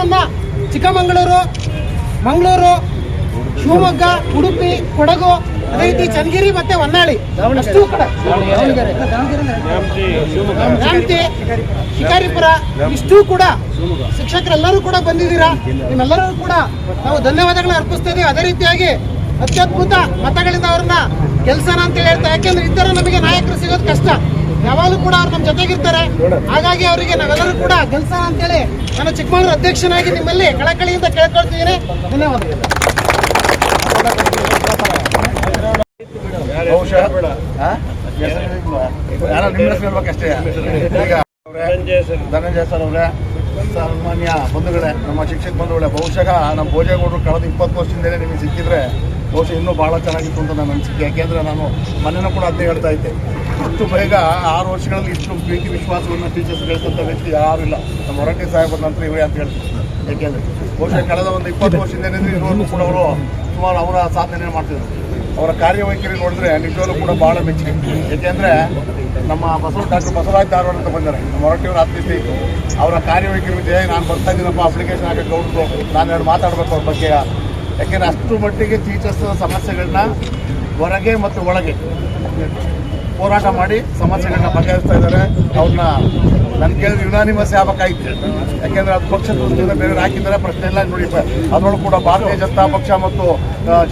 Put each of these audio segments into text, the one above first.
ನನ್ನ ಚಿಕ್ಕಮಗಳೂರು, ಮಂಗಳೂರು, ಶಿವಮೊಗ್ಗ, ಉಡುಪಿ, ಕೊಡಗು ಅದೇ ರೀತಿ ಚನ್ನಗಿರಿ ಮತ್ತೆ ಹೊನ್ನಾಳಿ. ಅಷ್ಟು ಕೂಡ. ಶಿಕಾರಿಪುರ, ಇಷ್ಟೂ ಕೂಡ ಶಿಕ್ಷಕರೆಲ್ಲರೂ ಕೂಡ ಬಂದಿದ್ದೀರಾ? ನಿಮ್ಮೆಲ್ಲರೂ ಕೂಡ ನಾವು ಧನ್ಯವಾದಗಳನ್ನ ಅರ್ಪಿಸ್ತಾ ಇದೀವಿ. ಅದೇ ರೀತಿಯಾಗಿ ಅತ್ಯದ್ಭುತ ಮತಗಳಿಂದ ಅವ್ರನ್ನ ಕೆಲಸ ಅಂತ ಹೇಳ್ತಾರೆ ಯಾಕೆಂದ್ರೆ ಇತರ ನಮಗೆ ನಾಯಕರು ಸಿಗೋದು ಕಷ್ಟ. ಯಾವಾಗಲೂ ಕೂಡ ಅವ್ರು ನಮ್ಮ ಜೊತೆಗಿರ್ತಾರೆ. ಹಾಗಾಗಿ ಅವರಿಗೆ ನಾವೆಲ್ಲರೂ ಕೂಡ ಕೆಲಸ ಅಂತೇಳಿ ನಾನು ಚಿಕ್ಕಮಗಳೂರು ಅಧ್ಯಕ್ಷನಾಗಿ ನಿಮ್ಮಲ್ಲಿ ಕಳಕಳಿಯಿಂದ ಕೇಳ್ಕೊಳ್ತಿದ್ದೀನಿ. ಧನ್ಯವಾದಗಳು. ಧನಂಜಯ ಸರ್ ಅವರೇ, ಸನ್ಮಾನ್ಯ ಬಂಧುಗಳೇ, ನಮ್ಮ ಶಿಕ್ಷಕ ಬಂಧುಗಳೇ, ಬಹುಶಃ ನಮ್ಮ ಭೋಜೇಗೌಡರು ಕಳೆದ ಇಪ್ಪತ್ತು ವರ್ಷದಿಂದಲೇ ನಿಮಗೆ ಸಿಕ್ಕಿದ್ರೆ ಬಹುಶಃ ಇನ್ನೂ ಭಾಳ ಚೆನ್ನಾಗಿತ್ತು ಅಂತ ನನ್ನ ಅನಿಸಿಕೆ. ಯಾಕೆಂದರೆ ನಾನು ಮನೇನ ಕೂಡ ಅದೇ ಹೇಳ್ತಾ ಇದ್ದೆ. ಇಷ್ಟು ಬೇಗ ಆರು ವರ್ಷಗಳಲ್ಲಿ ಇಷ್ಟು ಪ್ರೀತಿ ವಿಶ್ವಾಸವನ್ನು ಟೀಚರ್ಸ್ ಗಳಿಸಂಥ ವ್ಯಕ್ತಿ ಯಾರೂ ಇಲ್ಲ. ನಮ್ಮ ಹೊರಟೆ ಸಾಹೇಬರ ನಂತರ ಇವೇ ಅಂತ ಹೇಳ್ತೀನಿ. ಯಾಕೆಂದರೆ ಬಹುಶಃ ಕಳೆದ ಒಂದು ಇಪ್ಪತ್ತು ವರ್ಷದಿಂದ ಏನಿದ್ರೆ ಇರೋರು ಕೂಡ ಅವರು ಸುಮಾರು ಅವರ ಸಾಧನೆ ಮಾಡ್ತಿದ್ರು. ಅವರ ಕಾರ್ಯವೈಖರಿ ನೋಡಿದ್ರೆ ನಿಜವಾಗ್ಲೂ ಕೂಡ ಭಾಳ ಮೆಚ್ಚುಗೆ. ಯಾಕೆಂದರೆ ನಮ್ಮ ಬಸವ ಡಾಕ್ಟರ್ ಬಸವರಾಜ್ ಧಾರವಾಡ ಅಂತ ಬಂದರೆ. ನಮ್ಮ ಹೊರಟಿಯವರ ಆತ್ಮೀಯತೆ ಇತ್ತು ಅವರ ಕಾರ್ಯವೈಖರಿ ಇದೆ ನಾನು ಬರ್ತಾ ಇದ್ದೀನಪ್ಪ ಅಪ್ಲಿಕೇಶನ್ ಹಾಕಿ ಗೌಡ್ರು ನಾನು ಎರಡು ಮಾತಾಡಬೇಕು ಅವ್ರ ಬಗ್ಗೆ. ಯಾಕೆಂದ್ರೆ ಅಷ್ಟು ಮಟ್ಟಿಗೆ ಟೀಚರ್ಸ್ ಸಮಸ್ಯೆಗಳನ್ನ ಹೊರಗೆ ಮತ್ತು ಒಳಗೆ ಹೋರಾಟ ಮಾಡಿ ಸಮಸ್ಯೆಗಳನ್ನ ಬಗೆಹರಿಸ್ತಾ ಇದ್ದಾರೆ. ಅವ್ರನ್ನ ನನ್ನ ಕೇಳಿದ್ರೆ ಯುನಾನಿಮಸ್ ಆಗ್ಬೇಕಾಯ್ತು. ಯಾಕೆಂದ್ರೆ ಅದು ಪಕ್ಷದ ದೃಷ್ಟಿಯಿಂದ ಬೇರೆ ಹಾಕಿದ್ದಾರೆ ಪ್ರಶ್ನೆ ಇಲ್ಲ. ನೋಡಿ ಅದರೊಳಗೆ ಕೂಡ ಭಾರತೀಯ ಜನತಾ ಪಕ್ಷ ಮತ್ತು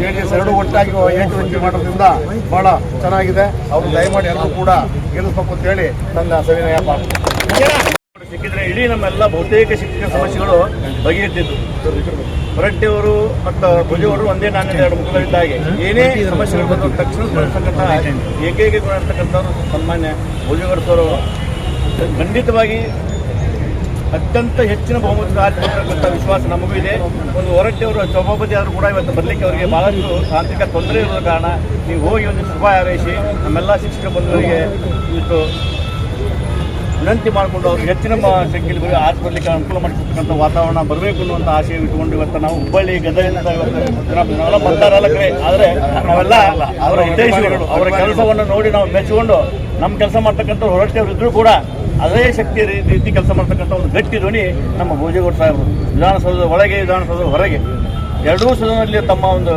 ಜೆ ಡಿ ಎಸ್ ಎರಡೂ ಒಟ್ಟಾಗಿ ಏಕವ್ಯಕ್ತಿ ಮಾಡೋದ್ರಿಂದ ಬಹಳ ಚೆನ್ನಾಗಿದೆ. ಅವರು ದಯಮಾಡಿ ಎಲ್ಲರೂ ಕೂಡ ಗೆಲ್ಲಿಸ್ಬೇಕು ಅಂತ ಹೇಳಿ ನನ್ನ ಸವಿನಯ ಪಾತ್ರ ಸಿಕ್ಕಿದ್ರೆ ಇಡೀ ನಮ್ಮೆಲ್ಲ ಬಹುತೇಕ ಶಿಕ್ಷಣ ಸಮಸ್ಯೆಗಳು ಬಗೆಹರಿದ್ದು ಹೊರಟ್ಟಿಯವರು ಮತ್ತು ಭುಜವರು ಒಂದೇ ನಾಣ್ಯದ ಎರಡು ಮುಖಗಳಿದ್ದಾಗೆ ಏನೇ ಸಮಸ್ಯೆಗಳು ಬಂದರೂ ತಕ್ಷಣ ಸ್ಪಂದಿಸ್ತಕ್ಕಂಥ ಏಕೈಕ ಗುಣ ಇರ್ತಕ್ಕಂಥವ್ರು ಸನ್ಮಾನ್ಯ ಅವರು ಖಂಡಿತವಾಗಿ ಅತ್ಯಂತ ಹೆಚ್ಚಿನ ಬಹುಮತ ಆರ್ಥಿಕತಕ್ಕಂಥ ವಿಶ್ವಾಸ ನಮಗೂ ಇದೆ. ಒಂದು ಹೊರಟ್ಟಿಯವರು ಸಭಾಪತಿ ಆದರೂ ಕೂಡ ಇವತ್ತು ಬರಲಿಕ್ಕೆ ಅವರಿಗೆ ಬಹಳಷ್ಟು ತಾಂತ್ರಿಕ ತೊಂದರೆ ಇರೋದ ಕಾರಣ. ನೀವು ಹೋಗಿ ಒಂದು ಶುಭ ಹಾರೈಸಿ ನಮ್ಮೆಲ್ಲ ಶಿಕ್ಷಕ ಬಂಧುಗಳಿಗೆ ಇಷ್ಟು ವಿನಂತಿ ಮಾಡಿಕೊಂಡು ಅವರು ಹೆಚ್ಚಿನ ಸಂಖ್ಯೆಯಲ್ಲಿ ಬರೀ ಬರಲಿಕ್ಕೆ ಅನುಕೂಲ ಮಾಡಿಕೊಡ್ತಕ್ಕಂಥ ವಾತಾವರಣ ಬರಬೇಕು ಅನ್ನುವಂಥ ಆಶಯ ಇಟ್ಟುಕೊಂಡು ಇವತ್ತು ನಾವು ಹುಬ್ಬಳ್ಳಿ, ಗದಗಿನಿಂದ ಇವತ್ತು ಬರ್ತಾರಲ್ಲ ಆದರೆ ನಾವೆಲ್ಲ ಅವರ ಹಿತೈಷಿಗಳು ಅವರ ಕೆಲಸವನ್ನು ನೋಡಿ ನಾವು ಮೆಚ್ಚಿಕೊಂಡು ನಮ್ಮ ಕೆಲಸ ಮಾಡ್ತಕ್ಕಂಥ ಹೊರಟಿಯವರು ಇದ್ರೂ ಕೂಡ ಅದೇ ಶಕ್ತಿ ರೀತಿ ಕೆಲಸ ಮಾಡ್ತಕ್ಕಂಥ ಒಂದು ಗಟ್ಟಿ ಧ್ವನಿ ನಮ್ಮ ಭೋಜೇಗೌಡ ಸಾಹೇಬರು. ವಿಧಾನಸೌಧದ ಒಳಗೆ, ವಿಧಾನಸೌಧದ ಹೊರಗೆ. ಎರಡೂ ಸದನದಲ್ಲಿ ತಮ್ಮ ಒಂದು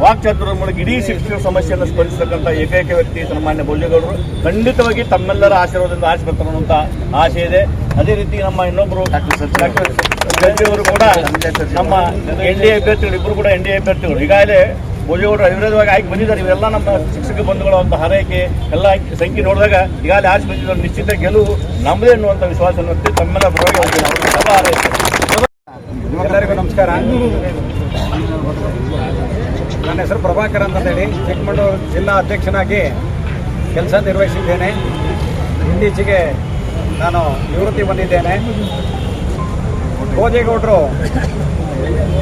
ವಾಕ್ಚಾತುರ್ಯದ ಮೂಲಕ ಇಡೀ ಶಿಕ್ಷಣ ಸಮಸ್ಯೆಯನ್ನು ಸ್ಪಂದಿಸತಕ್ಕಂಥ ಏಕೈಕ ವ್ಯಕ್ತಿ ಸನ್ಮಾನ್ಯ ಭೋಜೇಗೌಡರು ಖಂಡಿತವಾಗಿ ತಮ್ಮೆಲ್ಲರ ಆಶೀರ್ವಾದದಿಂದ ಆಚೆ ಬರ್ತಾರೆ ಅನ್ನುವಂಥ ಆಶೆ ಇದೆ. ಅದೇ ರೀತಿ ನಮ್ಮ ಇನ್ನೊಬ್ಬರು ಅವರು ಕೂಡ ನಮ್ಮ ಎನ್ ಡಿ ಎ ಅಭ್ಯರ್ಥಿಗಳು ಇಬ್ಬರು ಕೂಡ ಎನ್ ಡಿ ಎ ಅಭ್ಯರ್ಥಿಗಳು. ಈಗಾಗಲೇ ಭೋಜೇಗೌಡರು ಅವಿರೋಧವಾಗಿ ಆಯ್ಕೆ ಬಂದಿದ್ದಾರೆ. ಇವೆಲ್ಲ ನಮ್ಮ ಶಿಕ್ಷಕ ಬಂಧುಗಳ ಒಂದು ಹಾರೈಕೆ. ಎಲ್ಲ ಸಂಖ್ಯೆ ನೋಡಿದಾಗ ಈಗಾಗಲೇ ಆಚೆ ಬಂದಿದ್ದಾರೆ. ನಿಶ್ಚಿತ ಗೆಲುವು ನಮ್ಮದೇ ಅನ್ನುವಂಥ ವಿಶ್ವಾಸ ಹೊತ್ತು ತಮ್ಮೆಲ್ಲ ಪರವಾಗಿ ಎಲ್ಲರಿಗೂ ನಮಸ್ಕಾರ. ನನ್ನ ಹೆಸರು ಪ್ರಭಾಕರ್ ಅಂತಂದೇಳಿ. ಚಿಕ್ಕಮಗಳೂರು ಜಿಲ್ಲಾ ಅಧ್ಯಕ್ಷನಾಗಿ ಕೆಲಸ ನಿರ್ವಹಿಸಿದ್ದೇನೆ. ಇತ್ತೀಚೆಗೆ ನಾನು ನಿವೃತ್ತಿ ಬಂದಿದ್ದೇನೆ. ಭೋಜೇಗೌಡರು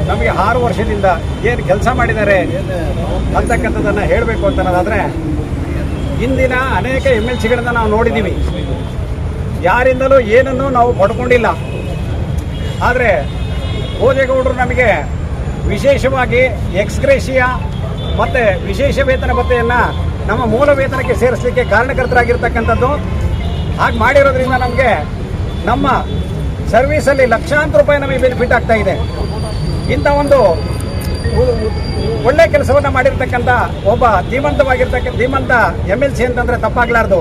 ನಮಗೆ ಆರು ವರ್ಷದಿಂದ ಏನು ಕೆಲಸ ಮಾಡಿದ್ದಾರೆ ಅಂತಕ್ಕಂಥದ್ದನ್ನು ಹೇಳಬೇಕು ಅಂತ ಅನ್ನೋದಾದರೆ, ಇಂದಿನ ಅನೇಕ ಎಂ ಎಲ್ ಸಿಗಳನ್ನು ನಾವು ನೋಡಿದ್ದೀವಿ ಯಾರಿಂದಲೂ ಏನನ್ನೂ ನಾವು ಪಡ್ಕೊಂಡಿಲ್ಲ. ಆದರೆ ಭೋಜೇಗೌಡರು ನಮಗೆ ವಿಶೇಷವಾಗಿ ಎಕ್ಸ್ಗ್ರೇಷಿಯಾ ಮತ್ತು ವಿಶೇಷ ವೇತನ ಭತ್ತೆಯನ್ನು ನಮ್ಮ ಮೂಲ ವೇತನಕ್ಕೆ ಸೇರಿಸಲಿಕ್ಕೆ ಕಾರಣಕರ್ತರಾಗಿರ್ತಕ್ಕಂಥದ್ದು. ಹಾಗೆ ಮಾಡಿರೋದ್ರಿಂದ ನಮಗೆ ನಮ್ಮ ಸರ್ವೀಸಲ್ಲಿ ಲಕ್ಷಾಂತರ ರೂಪಾಯಿ ನಮಗೆ ಬೆನಿಫಿಟ್ ಆಗ್ತಾ ಇದೆ. ಇಂಥ ಒಂದು ಒಳ್ಳೆ ಕೆಲಸವನ್ನು ಮಾಡಿರ್ತಕ್ಕಂಥ ಒಬ್ಬ ಧೀಮಂತವಾಗಿರ್ತಕ್ಕ, ಧೀಮಂತ ಎಂ ಎಲ್ ಸಿ ಅಂತಂದರೆ ತಪ್ಪಾಗಲಾರ್ದು.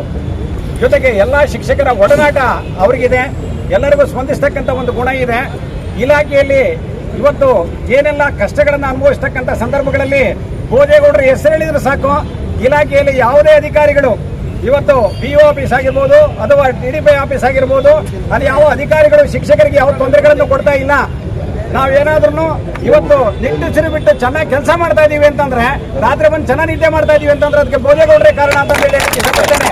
ಜೊತೆಗೆ ಎಲ್ಲ ಶಿಕ್ಷಕರ ಒಡನಾಟ ಅವರಿಗಿದೆ. ಎಲ್ಲರಿಗೂ ಸ್ಪಂದಿಸ್ತಕ್ಕಂಥ ಒಂದು ಗುಣ ಇದೆ. ಇಲಾಖೆಯಲ್ಲಿ ಇವತ್ತು ಏನೆಲ್ಲ ಕಷ್ಟಗಳನ್ನು ಅನುಭವಿಸ್ತಕ್ಕಂಥ ಸಂದರ್ಭಗಳಲ್ಲಿ ಭೋಜೇಗೌಡರು ಹೆಸರು ಹೇಳಿದ್ರು ಸಾಕು. ಇಲಾಖೆಯಲ್ಲಿ ಯಾವುದೇ ಅಧಿಕಾರಿಗಳು ಇವತ್ತು ಪಿ ಒ ಆಫೀಸ್ ಆಗಿರ್ಬೋದು ಅಥವಾ ಡಿ ಡಿ ಪಿ ಆಫೀಸ್ ಆಗಿರ್ಬೋದು, ಅಲ್ಲಿ ಯಾವ ಅಧಿಕಾರಿಗಳು, ಶಿಕ್ಷಕರಿಗೆ ಯಾವ ತೊಂದರೆಗಳನ್ನು ಕೊಡ್ತಾ ಇಲ್ಲ. ನಾವೇನಾದ್ರೂ ಇವತ್ತು ನಿಟ್ಟುಸಿರು ಬಿಟ್ಟು ಚೆನ್ನಾಗಿ ಕೆಲಸ ಮಾಡ್ತಾ ಇದೀವಿ ಅಂತಂದ್ರೆ, ರಾತ್ರಿ ಬಂದು ಚೆನ್ನಾಗಿ ನಿದ್ದೆ ಮಾಡ್ತಾ ಇದೀವಿ ಅಂತಂದ್ರೆ ಅದಕ್ಕೆ ಭೋಜೇಗೌಡರೇ ಕಾರಣ ಅಂತ ಹೇಳಿ ಇಷ್ಟಪಡ್ತೇನೆ.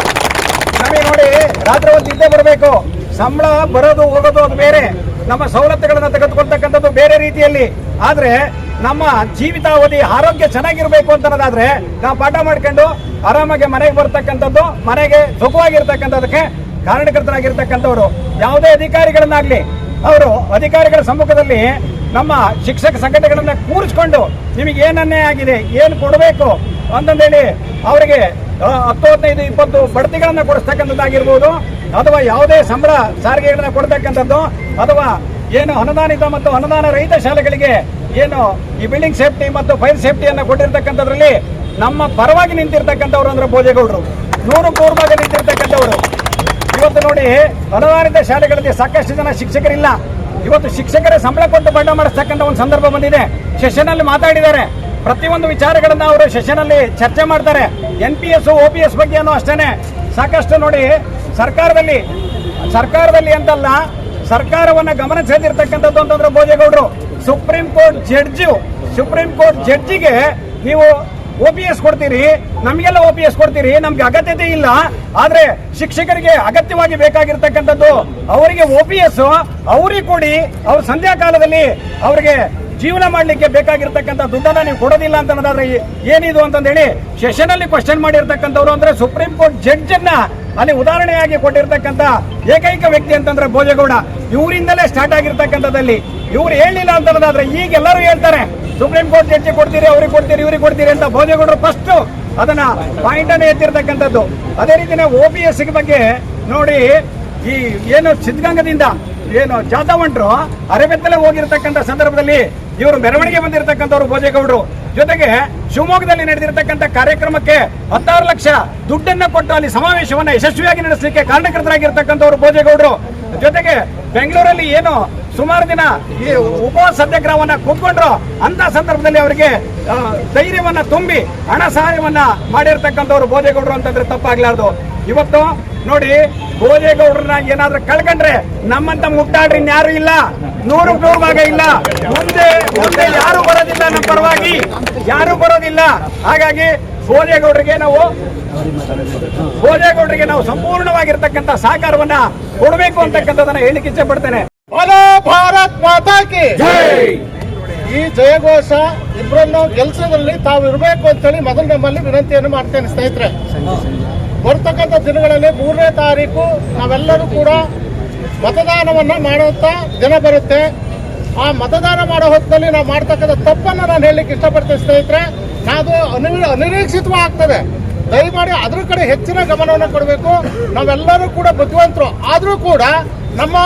ನಮಗೆ ನೋಡಿ, ರಾತ್ರಿ ಒಂದು ನಿದ್ದೆ ಬರಬೇಕು. ಸಂಬಳ ಬರೋದು ಹೋಗೋದು ಅದು ಬೇರೆ. ನಮ್ಮ ಸವಲತ್ತುಗಳನ್ನು ತೆಗೆದುಕೊಳ್ತಕ್ಕಂಥದ್ದು ಬೇರೆ ರೀತಿಯಲ್ಲಿ. ಆದರೆ ನಮ್ಮ ಜೀವಿತಾವಧಿ, ಆರೋಗ್ಯ ಚೆನ್ನಾಗಿರಬೇಕು ಅಂತ ಅನ್ನೋದಾದ್ರೆ ನಾವು ಪಾಠ ಮಾಡ್ಕೊಂಡು ಆರಾಮಾಗಿ ಮನೆಗೆ ಬರ್ತಕ್ಕಂಥದ್ದು, ಮನೆಗೆ ಸುಖವಾಗಿರ್ತಕ್ಕಂಥದಕ್ಕೆ ಕಾರಣಕರ್ತರಾಗಿರ್ತಕ್ಕಂಥವ್ರು. ಯಾವುದೇ ಅಧಿಕಾರಿಗಳನ್ನಾಗಲಿ, ಅವರು ಅಧಿಕಾರಿಗಳ ಸಮ್ಮುಖದಲ್ಲಿ ನಮ್ಮ ಶಿಕ್ಷಕ ಸಂಘಟನೆಗಳನ್ನ ಕೂರಿಸ್ಕೊಂಡು ನಿಮಗೆ ಏನನ್ನೇ ಆಗಿದೆ, ಏನು ಕೊಡಬೇಕು ಅಂತಂದೇಳಿ ಅವರಿಗೆ ಹತ್ತು ಹದಿನೈದು, ಇಪ್ಪತ್ತು ಬಡ್ತಿಗಳನ್ನ ಕೊಡಿಸ್ತಕ್ಕಂಥದ್ದಾಗಿರ್ಬೋದು. ಅಥವಾ ಯಾವುದೇ ಸಂಬಳ ಸಾರಿಗೆಗಳನ್ನ ಕೊಡ್ತಕ್ಕಂಥದ್ದು, ಅಥವಾ ಏನು ಅನುದಾನಿತ ಮತ್ತು ಅನುದಾನ ರಹಿತ ಶಾಲೆಗಳಿಗೆ ಏನು ಈ ಬಿಲ್ಡಿಂಗ್ ಸೇಫ್ಟಿ ಮತ್ತು ಫೈರ್ ಸೇಫ್ಟಿಯನ್ನು ಕೊಟ್ಟಿರ್ತಕ್ಕಂಥದ್ರಲ್ಲಿ ನಮ್ಮ ಪರವಾಗಿ ನಿಂತಿರ್ತಕ್ಕಂಥವ್ರು ಅಂದ್ರೆ ಭೋಜೇಗೌಡರು. ನೂರು ಭಾಗ ನಿಂತಿರ್ತಕ್ಕಂಥವ್ರು. ಇವತ್ತು ನೋಡಿ, ಅನುದಾನಿತ ಶಾಲೆಗಳಲ್ಲಿ ಸಾಕಷ್ಟು ಜನ ಶಿಕ್ಷಕರಿಲ್ಲ. ಇವತ್ತು ಶಿಕ್ಷಕರೇ ಸಂಬಳ ಕೊಟ್ಟು ಬಣ್ಣ ಮಾಡಿಸ್ತಕ್ಕಂಥ ಒಂದು ಸಂದರ್ಭ ಬಂದಿದೆ. ಸೆಷನ್ ಅಲ್ಲಿ ಮಾತಾಡಿದ್ದಾರೆ. ಪ್ರತಿಯೊಂದು ವಿಚಾರಗಳನ್ನ ಅವರು ಸೆಷನ್ ಅಲ್ಲಿ ಚರ್ಚೆ ಮಾಡ್ತಾರೆ. N P S O P S ಬಗ್ಗೆಯೂ ಅಷ್ಟೇನೆ. ಸಾಕಷ್ಟು ನೋಡಿ ಸರ್ಕಾರದಲ್ಲಿ ಸರ್ಕಾರದಲ್ಲಿ ಅಂತಲ್ಲ, ಸರ್ಕಾರವನ್ನ ಗಮನ ಸೆಳೆದಿರ್ತಕ್ಕಂಥದ್ದು ಅಂತಂದ್ರೆ ಭೋಜೇಗೌಡರು. Supreme court judge, supreme court ಜಡ್ಜಿಗೆ ನೀವು ಒ ಪಿ ಎಸ್ ಕೊಡ್ತೀರಿ, ನಮಗೆಲ್ಲ ಒ ಪಿ ಎಸ್ ಕೊಡ್ತೀರಿ, ನಮ್ಗೆ ಅಗತ್ಯತೆ ಇಲ್ಲ. ಆದ್ರೆ ಶಿಕ್ಷಕರಿಗೆ ಅಗತ್ಯವಾಗಿ ಬೇಕಾಗಿರ್ತಕ್ಕಂಥದ್ದು, ಅವರಿಗೆ ಒ ಪಿ ಎಸ್ ಅವ್ರಿಗೆ ಕೊಡಿ, ಅವ್ರ ಸಂಧ್ಯಾ ಕಾಲದಲ್ಲಿ ಅವರಿಗೆ ಜೀವನ ಮಾಡಲಿಕ್ಕೆ ಬೇಕಾಗಿರ್ತಕ್ಕಂಥ ದುಡ್ಡನ್ನ ನೀವು ಕೊಡೋದಿಲ್ಲ ಅಂತ ಅನ್ನೋದಾದ್ರೆ ಏನಿದು ಅಂತಂದೇಳಿ ಸೆಷನ್ ಅಲ್ಲಿ ಕ್ವಶನ್ ಮಾಡಿರ್ತಕ್ಕಂಥವ್ರು ಅಂದ್ರೆ ಸುಪ್ರೀಂ ಕೋರ್ಟ್ ಜಡ್ಜ್ ಅಲ್ಲಿ ಉದಾಹರಣೆಯಾಗಿ ಕೊಟ್ಟಿರ್ತಕ್ಕಂಥ ಏಕೈಕ ವ್ಯಕ್ತಿ ಅಂತಂದ್ರೆ ಭೋಜೇಗೌಡ. ಇವರಿಂದಲೇ ಸ್ಟಾರ್ಟ್ ಆಗಿರ್ತಕ್ಕಂಥದ್ದಲ್ಲಿ. ಇವ್ರು ಹೇಳಿಲ್ಲ ಅಂತ ಅನ್ನೋದಾದ್ರೆ ಈಗ ಎಲ್ಲರೂ ಹೇಳ್ತಾರೆ ಸುಪ್ರೀಂ ಕೋರ್ಟ್ ಜಡ್ಜಿ ಕೊಡ್ತೀರಿ, ಅವ್ರಿಗೆ ಕೊಡ್ತೀರಿ, ಇವ್ರಿಗೆ ಕೊಡ್ತೀರಿ ಅಂತ ಭೋಜೇಗೌಡರು ಫಸ್ಟ್ ಅದನ್ನ ಪಾಯಿಂಟ್ ಅನ್ನು ಎತ್ತಿರ್ತಕ್ಕಂಥದ್ದು. ಅದೇ ರೀತಿನೇ ಓ ಪಿ ಎಸ್ ಬಗ್ಗೆ ನೋಡಿ ಈ ಏನು ಸಿದ್ಧಗಂಗದಿಂದ ಏನು ಜಾಥಾವಂಟ್ರು ಅರೆಬೆತ್ತಲೆ ಹೋಗಿರ್ತಕ್ಕಂಥ ಸಂದರ್ಭದಲ್ಲಿ ಇವರು ಮೆರವಣಿಗೆ ಬಂದಿರತಕ್ಕಂಥವ್ರು ಭೋಜೇಗೌಡರು. ಜೊತೆಗೆ ಶಿವಮೊಗ್ಗದಲ್ಲಿ ನಡೆದಿರತಕ್ಕಂಥ ಕಾರ್ಯಕ್ರಮಕ್ಕೆ ಹತ್ತಾರು ಲಕ್ಷ ದುಡ್ಡನ್ನ ಕೊಟ್ಟು ಅಲ್ಲಿ ಸಮಾವೇಶವನ್ನು ಯಶಸ್ವಿಯಾಗಿ ನಡೆಸಲಿಕ್ಕೆ ಕಾರಣಕರ್ತರಾಗಿರ್ತಕ್ಕಂಥವ್ರು ಭೋಜೇಗೌಡರು. ಜೊತೆಗೆ ಬೆಂಗಳೂರಲ್ಲಿ ಏನು ಸುಮಾರು ದಿನ ಈ ಉಪವಾಸ ಸತ್ಯಾಗ್ರಹವನ್ನ ಕೂತ್ಕೊಂಡ್ರು. ಅಂತ ಸಂದರ್ಭದಲ್ಲಿ ಅವರಿಗೆ ಧೈರ್ಯವನ್ನ ತುಂಬಿ ಹಣ ಸಹಾಯವನ್ನ ಮಾಡಿರ್ತಕ್ಕಂಥವ್ರು ಭೋಜೇಗೌಡರು ಅಂತಂದ್ರೆ ತಪ್ಪಾಗ್ಲಾರ್ದು. ಇವತ್ತು ನೋಡಿ ಭೋಜೇಗೌಡರನ್ನ ಏನಾದ್ರೂ ಕಳ್ಕೊಂಡ್ರೆ ನಮ್ಮಂತ ಮುಟ್ಟಾಡ್ರಿ ಯಾರು ಇಲ್ಲ. ನೂರು ನೂರು ಭಾಗ ಇಲ್ಲ. ಮುಂದೆ ಮುಂದೆ ಯಾರು ಬರೋದಿಲ್ಲ ನಮ್ಮ ಪರವಾಗಿ. ಯಾರು ಬರೋದಿಲ್ಲ. ಹಾಗಾಗಿ ಭೋಜೇಗೌಡರಿಗೆ ನಾವು ಭೋಜೇಗೌಡರಿಗೆ ನಾವು ಸಂಪೂರ್ಣವಾಗಿರ್ತಕ್ಕಂಥ ಸಹಕಾರವನ್ನ ಕೊಡಬೇಕು ಅಂತಕ್ಕಂಥದನ್ನ ಹೇಳಿಕೆ ಇಚ್ಛೆ ಪಡ್ತೇನೆ. ಭಾರತ್ ಮಾತಾ ಕಿ. ಈ ಜಯಘೋಷ ಇಬ್ಬರನ್ನು ಕೆಲಸದಲ್ಲಿ ತಾವು ಇರಬೇಕು ಅಂತೇಳಿ ಮೊದಲು ನಮ್ಮಲ್ಲಿ ವಿನಂತಿಯನ್ನು ಮಾಡ್ತೇನೆ ಸ್ನೇಹಿತರೆ. ಬರ್ತಕ್ಕಂಥ ದಿನಗಳಲ್ಲಿ ಮೂರನೇ ತಾರೀಕು ನಾವೆಲ್ಲರೂ ಕೂಡ ಮತದಾನವನ್ನು ಮಾಡುವಂಥ ದಿನ ಬರುತ್ತೆ. ಆ ಮತದಾನ ಮಾಡೋ ಹೊತ್ತಿನಲ್ಲಿ ನಾವು ಮಾಡ್ತಕ್ಕಂಥ ತಪ್ಪನ್ನು ನಾನು ಹೇಳಲಿಕ್ಕೆ ಇಷ್ಟಪಡ್ತೇನೆ ಸ್ನೇಹಿತರೆ ಅದು ಅನಿ ಅನಿರೀಕ್ಷಿತವೂ ಆಗ್ತದೆ ದಯಮಾಡಿ ಅದ್ರ ಕಡೆ ಹೆಚ್ಚಿನ ಗಮನವನ್ನು ಕೊಡಬೇಕು. ನಾವೆಲ್ಲರೂ ಕೂಡ ಬುದ್ಧಿವಂತರು. ಆದರೂ ಕೂಡ ನಮ್ಮ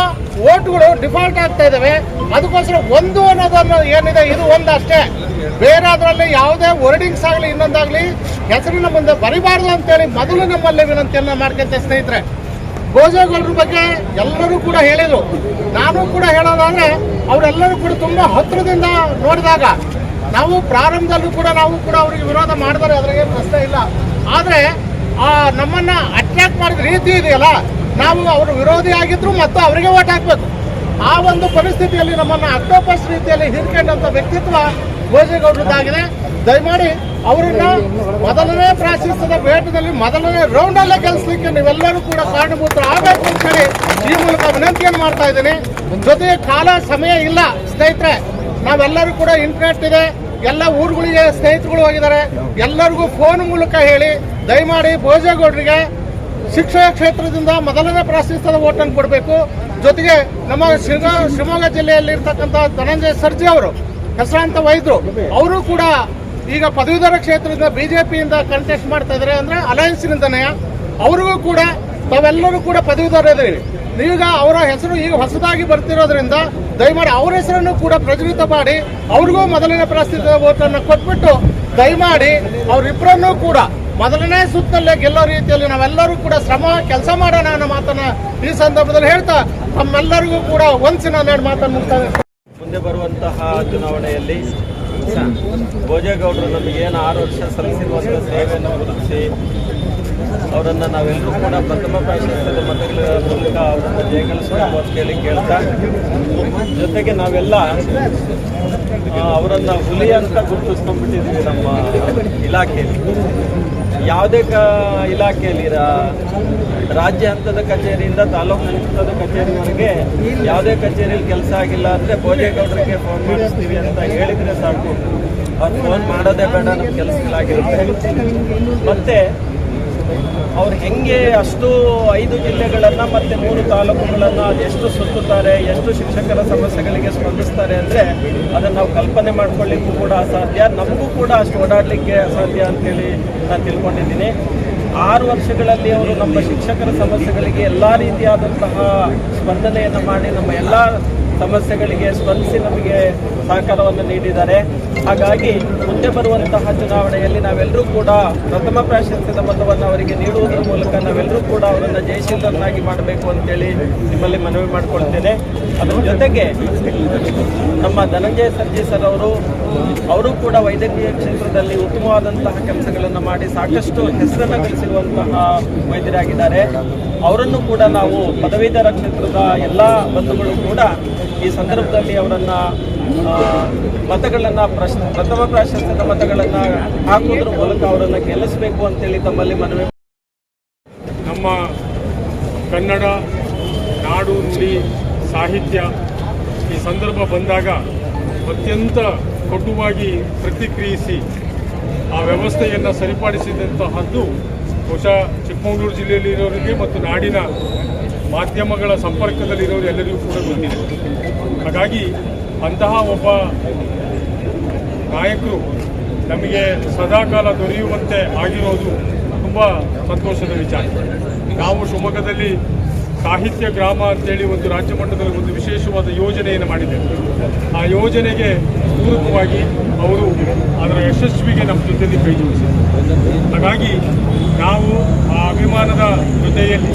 ಓಟ್ಗಳು ಡಿಫಾಲ್ಟ್ ಆಗ್ತಾ ಇದ್ದಾವೆ ಅದಕ್ಕೋಸ್ಕರ ಒಂದು ಅನ್ನೋದನ್ನು ಏನಿದೆ, ಇದು ಒಂದು ಅಷ್ಟೇ ಬೇರೆ ಅದರಲ್ಲಿ ಯಾವುದೇ ವರ್ಡಿಂಗ್ಸ್ ಆಗಲಿ, ಇನ್ನೊಂದಾಗಲಿ ಹೆಸರಿನ ಮುಂದೆ ಬರಿಬಾರ್ದು ಅಂತೇಳಿ ಮೊದಲು ನಮ್ಮಲ್ಲಿ ವಿನಂತಿಯನ್ನ ಮಾಡ್ಕೊಂತ ಸ್ನೇಹಿತರೆ ಭೋಜೇಗೌಡರ ಬಗ್ಗೆ ಎಲ್ಲರೂ ಕೂಡ ಹೇಳಿದರು. ನಾನು ಕೂಡ ಹೇಳೋದಾದರೆ ಅವರೆಲ್ಲರೂ ಕೂಡ ತುಂಬಾ ಹತ್ತಿರದಿಂದ ನೋಡಿದಾಗ ನಾವು ಪ್ರಾರಂಭದಲ್ಲೂ ಕೂಡ ನಾವು ಕೂಡ ಅವರಿಗೆ ವಿರೋಧ ಮಾಡಿದರೆ ಅದ್ರಾಗೇನು ಪ್ರಶ್ನೆ ಇಲ್ಲ. ಆದ್ರೆ, ಆ ನಮ್ಮನ್ನ ಅಟ್ರಾಕ್ಟ್ ಮಾಡಿದ ರೀತಿ ಇದೆಯಲ್ಲ, ನಾವು ಅವರು ವಿರೋಧಿ ಆಗಿದ್ರು ಮತ್ತು ಅವರಿಗೆ ಓಟ್ ಹಾಕ್ಬೇಕು. ಆ ಒಂದು ಪರಿಸ್ಥಿತಿಯಲ್ಲಿ ನಮ್ಮನ್ನ ಅಕ್ಟೋಪಸ್ ರೀತಿಯಲ್ಲಿ ಹಿಡ್ಕೊಂಡಂತ ವ್ಯಕ್ತಿತ್ವ ಭೋಜೇಗೌಡರದ್ದಾಗಿದೆ. ದಯಮಾಡಿ ಅವರನ್ನ ಮೊದಲನೇ ಪ್ರಾಶಸ್ತ್ಯದ ಭೇಟದಲ್ಲಿ ಮೊದಲನೇ ರೌಂಡ್ ಅಲ್ಲೇ ಗೆಲ್ಲಿಸಲಿಕ್ಕೆ ನೀವೆಲ್ಲರೂ ಕೂಡ ಕಾರಣಭೂತರು ಆಗಬೇಕು ಅಂತ ಹೇಳಿ ಈ ಮೂಲಕ ವಿನಂತಿಯನ್ನು ಮಾಡ್ತಾ ಇದ್ದೀನಿ. ಜೊತೆಗೆ ಕಾಲ ಸಮಯ ಇಲ್ಲ, ಸ್ನೇಹಿತರೆ. ನಾವೆಲ್ಲರೂ ಕೂಡ ಇಂಟರ್ನೆಟ್ ಇದೆ. ಎಲ್ಲ ಊರುಗಳಿಗೆ ಸ್ನೇಹಿತರುಗಳು ಹೋಗಿದ್ದಾರೆ. ಎಲ್ಲರಿಗೂ ಫೋನ್ ಮೂಲಕ ಹೇಳಿ, ದಯಮಾಡಿ ಭೋಜೇಗೌಡರಿಗೆ ಶಿಕ್ಷಣ ಕ್ಷೇತ್ರದಿಂದ ಮೊದಲನೇ ಪ್ರಾಶಸ್ತ್ಯದ ಓಟನ್ನು ಕೊಡಬೇಕು. ಜೊತೆಗೆ ನಮ್ಮ ಶಿವಮೊಗ್ಗ ಶಿವಮೊಗ್ಗ ಜಿಲ್ಲೆಯಲ್ಲಿ ಇರ್ತಕ್ಕಂಥ ಧನಂಜಯ ಸರ್ಜಿ ಅವರು, ಹೆಸರಾಂತ ವೈದ್ಯರು ಅವರು ಕೂಡ ಈಗ ಪದವೀಧರ ಕ್ಷೇತ್ರದಿಂದ ಬಿಜೆಪಿಯಿಂದ ಕಂಟೆಸ್ಟ್ ಮಾಡ್ತಾ ಇದ್ದಾರೆ ಅಂದ್ರೆ ಅಲಯನ್ಸ್ನಿಂದನೇ ಅವ್ರಿಗೂ ಕೂಡ ತಾವೆಲ್ಲರೂ ಕೂಡ ಪದವೀಧರ ಇದ್ದೀವಿ ಈಗ ಅವರ ಹೆಸರು ಈಗ ಹೊಸದಾಗಿ ಬರ್ತಿರೋದ್ರಿಂದ ದಯಮಾಡಿ ಅವರ ಹೆಸರನ್ನು ಕೂಡ ಪ್ರಜ್ವಲಿತ ಮಾಡಿ, ಅವ್ರಿಗೂ ಮೊದಲನೇ ಪ್ರಾಶಸ್ತ್ಯದ ಓಟನ್ನು ಕೊಟ್ಬಿಟ್ಟು ದಯಮಾಡಿ ಅವರಿಬ್ಬರನ್ನೂ ಕೂಡ ಮೊದಲನೇ ಸುತ್ತಲ್ಲೇ ಗೆಲ್ಲೋ ರೀತಿಯಲ್ಲಿ ನಾವೆಲ್ಲರೂ ಕೂಡ ಶ್ರಮ, ಕೆಲಸ ಮಾಡೋಣ ಅನ್ನೋ ಮಾತನ್ನ ಈ ಸಂದರ್ಭದಲ್ಲಿ ಹೇಳ್ತಾ ನಮ್ಮೆಲ್ಲರಿಗೂ ಕೂಡ ಒಂದ್ಸಿನ ಎರಡು ಮಾತನ್ನು ಮುಂದೆ ಬರುವಂತಹ ಚುನಾವಣೆಯಲ್ಲಿ ಭೋಜೇಗೌಡರು ನಮಗೆ ಏನು ಆರು ವರ್ಷ ಸಲ್ಲಿಸಿರುವಂಥ ಸೇವೆಯನ್ನು ಗುರುತಿಸಿ ಅವರನ್ನು ನಾವೆಲ್ಲರೂ ಕೂಡ ಪ್ರಥಮ ಪ್ರಾಶಸ್ತ್ಯದ ಮತಗಳ ಮೂಲಕ ಅವರನ್ನು ಜಯಗಳಿಸಬೇಕು ಅಂತ ಕೇಳ್ತಾ, ಜೊತೆಗೆ ನಾವೆಲ್ಲ ಅವರನ್ನ ಹುಲಿ ಅಂತ ಗುರುತಿಸ್ಕೊಂಡ್ಬಿಟ್ಟಿದ್ವಿ ನಮ್ಮ ಇಲಾಖೆಯಲ್ಲಿ. ಯಾವುದೇ ಕ ಇಲಾಖೆಯಲ್ಲಿ ರಾಜ್ಯ ಹಂತದ ಕಚೇರಿಯಿಂದ ತಾಲೂಕು ಹಂತದ ಕಚೇರಿವರೆಗೆ ಯಾವುದೇ ಕಚೇರಿಯಲ್ಲಿ ಕೆಲಸ ಆಗಿಲ್ಲ ಅಂದರೆ ಭೋಜೇಗೌಡರಿಗೆ ಫೋನ್ ಮಾಡಿಸ್ತೀವಿ ಅಂತ ಹೇಳಿದರೆ ಸಾಕು. ಅವ್ರು ಫೋನ್ ಮಾಡೋದೇ ಬೇಡ ನಮ್ಮ ಕೆಲಸಗಳಾಗಿರುತ್ತೆ. ಮತ್ತು ಅವ್ರು ಹೆಂಗೆ ಅಷ್ಟು ಐದು ಜಿಲ್ಲೆಗಳನ್ನು ಮತ್ತು ಮೂರು ತಾಲೂಕುಗಳನ್ನು ಅದೆಷ್ಟು ಸುತ್ತುತ್ತಾರೆ, ಎಷ್ಟು ಶಿಕ್ಷಕರ ಸಮಸ್ಯೆಗಳಿಗೆ ಸ್ಪಂದಿಸ್ತಾರೆ ಅಂದರೆ ಅದನ್ನು ನಾವು ಕಲ್ಪನೆ ಮಾಡ್ಕೊಳ್ಳಿಕ್ಕೂ ಕೂಡ ಅಸಾಧ್ಯ. ನಮಗೂ ಕೂಡ ಅಷ್ಟು ಓಡಾಡಲಿಕ್ಕೆ ಅಸಾಧ್ಯ ಅಂತೇಳಿ ನಾನು ತಿಳ್ಕೊಂಡಿದ್ದೀನಿ. ಆರು ವರ್ಷಗಳಲ್ಲಿ ಅವರು ನಮ್ಮ ಶಿಕ್ಷಕರ ಸಮಸ್ಯೆಗಳಿಗೆ ಎಲ್ಲ ರೀತಿಯಾದಂತಹ ಸ್ಪಂದನೆಯನ್ನು ಮಾಡಿ ನಮ್ಮ ಎಲ್ಲ ಸಮಸ್ಯೆಗಳಿಗೆ ಸ್ಪಂದಿಸಿ ನಮಗೆ ಸಹಕಾರವನ್ನು ನೀಡಿದ್ದಾರೆ. ಹಾಗಾಗಿ ಮುಂದೆ ಬರುವಂತಹ ಚುನಾವಣೆಯಲ್ಲಿ ನಾವೆಲ್ಲರೂ ಕೂಡ ಪ್ರಥಮ ಪ್ರಾಶಸ್ತ್ಯದ ಮತವನ್ನು ಅವರಿಗೆ ನೀಡುವುದರ ಮೂಲಕ ನಾವೆಲ್ಲರೂ ಕೂಡ ಅವರನ್ನು ಜಯಶೀಲರನ್ನಾಗಿ ಮಾಡಬೇಕು ಅಂತೇಳಿ ನಿಮ್ಮಲ್ಲಿ ಮನವಿ ಮಾಡಿಕೊಳ್ತೇನೆ. ಅದರ ಜೊತೆಗೆ ನಮ್ಮ ಧನಂಜಯ ಸರ್ಜಿ ಸರ್ ಅವರು ಅವರು ಕೂಡ ವೈದ್ಯಕೀಯ ಕ್ಷೇತ್ರದಲ್ಲಿ ಉತ್ತಮವಾದಂತಹ ಕೆಲಸಗಳನ್ನು ಮಾಡಿ ಸಾಕಷ್ಟು ಹೆಸರನ್ನು ಗಳಿಸಿರುವಂತಹ ವೈದ್ಯರಾಗಿದ್ದಾರೆ. ಅವರನ್ನು ಕೂಡ ನಾವು ಪದವೀಧರ ಕ್ಷೇತ್ರದ ಎಲ್ಲ ಬಂಧುಗಳು ಕೂಡ ಈ ಸಂದರ್ಭದಲ್ಲಿ ಅವರನ್ನು ಮತಗಳನ್ನು ಪ್ರಶ್, ಪ್ರಥಮ ಪ್ರಾಶಸ್ತ್ಯದ ಮತಗಳನ್ನು ಹಾಕುವುದರ ಮೂಲಕ ಅವರನ್ನು ಗೆಲ್ಲಿಸಬೇಕು ಅಂತೇಳಿ ತಮ್ಮಲ್ಲಿ ಮನವಿ ನಮ್ಮ ಕನ್ನಡ, ನಾಡು ನುಡಿ ಸಾಹಿತ್ಯ ಈ ಸಂದರ್ಭ ಬಂದಾಗ ಅತ್ಯಂತ ಕಟುವಾಗಿ ಪ್ರತಿಕ್ರಿಯಿಸಿ ಆ ವ್ಯವಸ್ಥೆಯನ್ನು ಸರಿಪಡಿಸಿದಂತಹದ್ದು ಬಹುಶಃ ಚಿಕ್ಕಮಗಳೂರು ಜಿಲ್ಲೆಯಲ್ಲಿರೋರಿಗೆ ಮತ್ತು ನಾಡಿನ ಮಾಧ್ಯಮಗಳ ಸಂಪರ್ಕದಲ್ಲಿರೋರು ಎಲ್ಲರಿಗೂ ಕೂಡ ಬಂದಿದೆ ಹಾಗಾಗಿ ಅಂತಹ ಒಬ್ಬ ನಾಯಕರು ನಮಗೆ ಸದಾಕಾಲ ದೊರೆಯುವಂತೆ ಆಗಿರೋದು ತುಂಬ ಸಂತೋಷದ ವಿಚಾರ. ನಾವು ಶಿವಮೊಗ್ಗದಲ್ಲಿ ಸಾಹಿತ್ಯ ಗ್ರಾಮ ಅಂತೇಳಿ ಒಂದು ರಾಜ್ಯ ಮಟ್ಟದಲ್ಲಿ ಒಂದು ವಿಶೇಷವಾದ ಯೋಜನೆಯನ್ನು ಮಾಡಿದೆ. ಆ ಯೋಜನೆಗೆ ಪೂರಕವಾಗಿ ಅವರು ಅದರ ಯಶಸ್ವಿಗೆ ನಮ್ಮ ಜೊತೆಯಲ್ಲಿ ಕೈ ಹಾಗಾಗಿ ನಾವು ಆ ಅಭಿಮಾನದ ಜೊತೆಯಲ್ಲಿ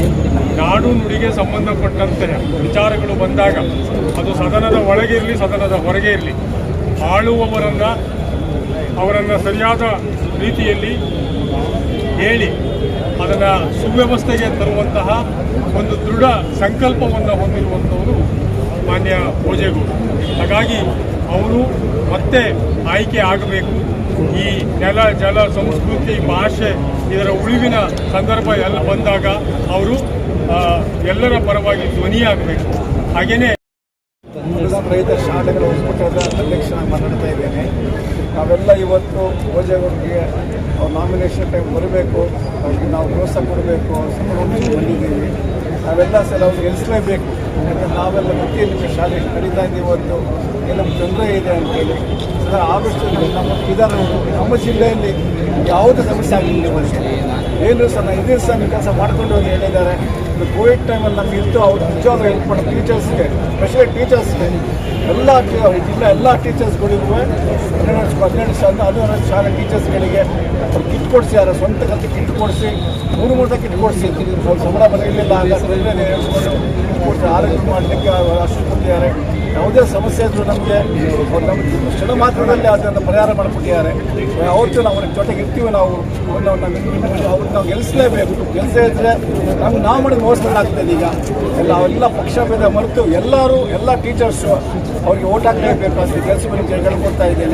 ನಾಡು ನುಡಿಗೆ ಸಂಬಂಧಪಟ್ಟಂತೆ ವಿಚಾರಗಳು ಬಂದಾಗ ಅದು ಸದನದ ಒಳಗೆ ಇರಲಿ, ಸದನದ ಹೊರಗೆ ಇರಲಿ, ಆಳುವವರನ್ನು, ಅವರನ್ನು ಸರಿಯಾದ ರೀತಿಯಲ್ಲಿ ಹೇಳಿ ಅದನ್ನು ಸುವ್ಯವಸ್ಥೆಗೆ ತರುವಂತಹ ಒಂದು ದೃಢ ಸಂಕಲ್ಪವನ್ನು ಹೊಂದಿರುವಂಥವರು ಮಾನ್ಯ ಭೋಜೇಗೌಡರು ಹಾಗಾಗಿ ಅವರು ಮತ್ತೆ ಆಯ್ಕೆ ಆಗಬೇಕು. ಈ ನೆಲ, ಜಲ, ಸಂಸ್ಕೃತಿ, ಭಾಷೆ ಇದರ ಉಳಿವಿನ ಸಂದರ್ಭ ಎಲ್ಲ ಬಂದಾಗ ಅವರು ಎಲ್ಲರ ಪರವಾಗಿ ಧ್ವನಿಯಾಗಬೇಕು ಹಾಗೆಯೇ ರೈತ ಶಾಲೆಗಳ ಒಕ್ಕೂಟದ ಅಧ್ಯಕ್ಷನಾಗಿ ಮಾತಾಡ್ತಾ ಇದ್ದೇನೆ. ನಾವೆಲ್ಲ ಇವತ್ತು ಭೋಜೇಗೌಡರಿಗೆ ನಾಮಿನೇಷನ್ ಟೈಮ್ ಬರಬೇಕು, ಅವ್ರಿಗೆ ನಾವು ಪ್ರೋತ್ಸಾಹ ಕೊಡಬೇಕು ಬಂದಿದ್ದೀವಿ ನಾವೆಲ್ಲ ಸಲ ಅವ್ರು ಗೆಲ್ಲಿಸಲೇಬೇಕು ಯಾಕಂದರೆ ನಾವೆಲ್ಲ ನಿಮಗೆ ಶಾಲೆ ಕರೀತಾ ಇದ್ದೀವಿ ಒಂದು ಏನೋ ತೊಂದರೆ ಇದೆ ಅಂತೇಳಿ ಸದಾ ಆದಷ್ಟು ನಮ್ಮ ವಿಧಾನ ನಮ್ಮ ಜಿಲ್ಲೆಯಲ್ಲಿ ಯಾವುದೇ ಸಮಸ್ಯೆ ಆಗಿಲ್ಲ ಈ ವರ್ಷ ಏನು ಸಹ ಇದೇ ಸಹ ಕೆಲಸ ಮಾಡ್ಕೊಂಡು ಹೋಗಿ ಹೇಳಿದ್ದಾರೆ. ಕೋವಿಡ್ ಟೈಮಲ್ಲಿ ನಮ್ಗೆ ಇತ್ತು, ಅವ್ರು ನಿಜವಾಗ್ಲೂ ಹೆಲ್ಪ್ ಮಾಡೋ ಟೀಚರ್ಸ್ಗೆ ಸ್ಪೆಷಲಿ ಟೀಚರ್ಸ್ಗೆ ಎಲ್ಲ ಜಿಲ್ಲೆ ಎಲ್ಲ ಟೀಚರ್ಸ್ಗಳಿಗೂ ಹನ್ನೆರಡು ಹದಿನೆಂಟು ಶಾಲೆ ಹದಿನಾರು ಶಾಲೆ ಟೀಚರ್ಸ್ಗಳಿಗೆ ಕಿಟ್ ಕೊಡಿಸಿದ್ದಾರೆ ಸ್ವಂತ ಕಲ್ತು ಕಿಟ್ ಕೊಡಿಸಿ ಮೂರು ಮೂರು ಕಿಟ್ ಕೊಡಿಸಿ ಸಂಬಳ ಬರಲಿಲ್ಲ ಕೊಡಿಸಿ ಆರೋಗ್ಯ ಮಾಡಲಿಕ್ಕೆ ಕೊಟ್ಟಿದ್ದಾರೆ ಯಾವುದೇ ಸಮಸ್ಯೆ ಇದ್ದರೂ ನಮಗೆ ನಮ್ಮ ಕ್ಷಣ ಮಾತ್ರದಲ್ಲಿ ಅದನ್ನು ಪರಿಹಾರ ಮಾಡಿಕೊಟ್ಟಿದ್ದಾರೆ ಅವತ್ತು ನಾವು ಅವ್ರ ಜೊತೆಗೆ ಇರ್ತೀವಿ ನಾವು. ಅವ್ರನ್ನ ಅವ್ರನ್ನ ನಾವು ಗೆಲ್ಲಿಸಲೇಬೇಕು ಗೆಲ್ಲಿಸೇ ಇದ್ರೆ ನಮ್ಗೆ ನಾವು ಮಾಡಿದ ಮೋಸಗಳಾಗ್ತದೆ ಈಗ. ಎಲ್ಲ ಅವೆಲ್ಲ ಪಕ್ಷ ಭೇದ ಮರೆತು ಎಲ್ಲರೂ, ಎಲ್ಲ ಟೀಚರ್ಸು ಅವ್ರಿಗೆ ಓಟ್ ಹಾಕಲೇಬೇಕು ಅಂತ ಗೆಲ್ಲಿಸಬೇಕು ಅಂತ ಹೇಳ್ಕೊಡ್ತಾ ಇದ್ದೇನೆ.